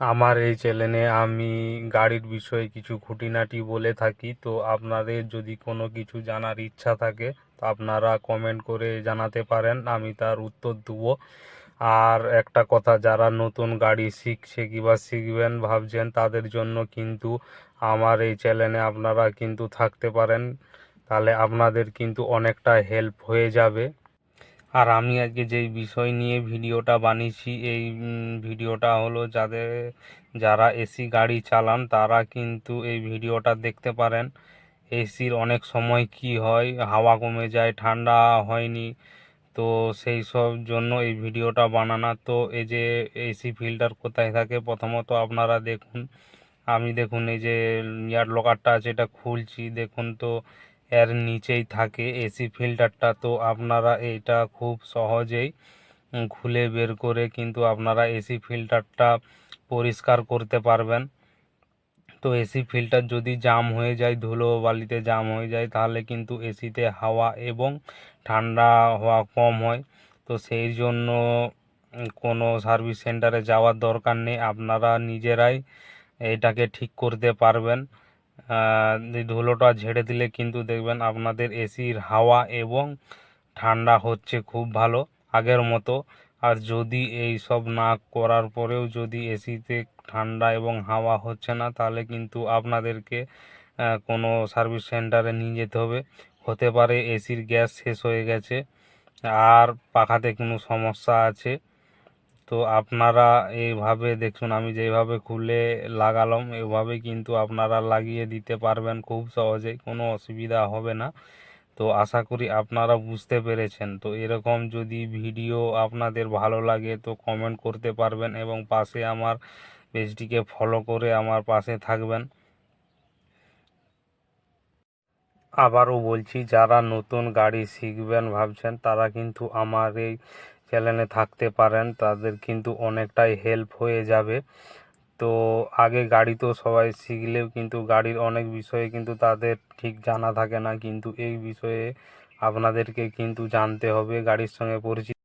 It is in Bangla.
আমার এই চ্যানেলে আমি গাড়ির বিষয়ে কিছু খুঁটিনাটি বলে থাকি, তো আপনাদের যদি কোনো কিছু জানার ইচ্ছা থাকে, তো আপনারা কমেন্ট করে জানাতে পারেন, আমি তার উত্তর দেবো। আর একটা কথা, যারা নতুন গাড়ি শিখছে কিংবা শিখবেন, ভাবছেন তাদের জন্য কিন্তু আমার এই চ্যানেলে আপনারা কিন্তু থাকতে পারেন, তাহলে আপনাদের কিন্তু অনেকটা হেল্প হয়ে যাবে। আর আমি আজকে যেই বিষয় নিয়ে ভিডিওটা বানিয়েছি, এই ভিডিওটা হলো যাদের, যারা এসি গাড়ি চালান তারা কিন্তু এই ভিডিওটা দেখতে পারেন। এসির অনেক সময় কি হয়, হাওয়া কমে যায়, ঠান্ডা হয়নি, তো সেই সব জন্য এই ভিডিওটা বানানো। তো এই যে এসি ফিল্টার কোথায় থাকে, প্রথমত আপনারা দেখুন। আমি দেখুন এই যে এয়ার লকারটা আছে, এটা খুলছি। দেখুন তো এর নিচেই থাকে এসি ফিল্টারটা। তো আপনারা এইটা খুব সহজেই খুলে বের করে কিন্তু আপনারা এসি ফিল্টারটা পরিষ্কার করতে পারবেন। তো এসি ফিল্টার যদি জাম হয়ে যায়, ধুলো বালিতে জাম হয়ে যায়, তাহলে কিন্তু এসিতে হাওয়া এবং ঠান্ডা হওয়া কম হয়। তো সেই জন্য কোনো সার্ভিস সেন্টারে যাওয়ার দরকার নেই। আপনারা নিজেরাই এটাকে ঠিক করতে পারবেন। ধুলোটা ঝেড়ে দিলে কিন্তু দেখবেন আপনাদের এসির হাওয়া এবং ঠান্ডা হচ্ছে খুব ভালো আগের মতো। আর যদি এই সব না করার পরেও যদি এসিতে ঠান্ডা এবং হাওয়া হচ্ছে না, তাহলে কিন্তু আপনাদেরকে কোনো সার্ভিস সেন্টারে নিয়ে যেতে হবে। হতে পারে এসির গ্যাস শেষ হয়ে গেছে, আর পাখাতে কোনো সমস্যা আছে। তো আপনারা এইভাবে দেখুন, আমি যেভাবে খুলে লাগালাম, এভাবে কিন্তু আপনারা লাগিয়ে দিতে পারবেন খুব সহজেই, কোনো অসুবিধা হবে না। তো আশা করি আপনারা বুঝতে পেরেছেন। তো এরকম যদি ভিডিও আপনাদের ভালো লাগে তো কমেন্ট করতে পারবেন এবং পাশে আমার পেজটিকে ফলো করে আমার পাশে থাকবেন। আবারও বলছি, যারা নতুন গাড়ি শিখবেন ভাবছেন, তারা কিন্তু আমার এই চ্যানেলে থাকতে পারেন, তাদের কিন্তু অনেকটাই হেল্প হয়ে যাবে। তো আগে গাড়ি তো সবাই শিখলেও কিন্তু গাড়ির অনেক বিষয়ে কিন্তু তাদের ঠিক জানা থাকে না, কিন্তু এই বিষয়ে আপনাদেরকে কিন্তু জানতে হবে, গাড়ির সঙ্গে পরিচিত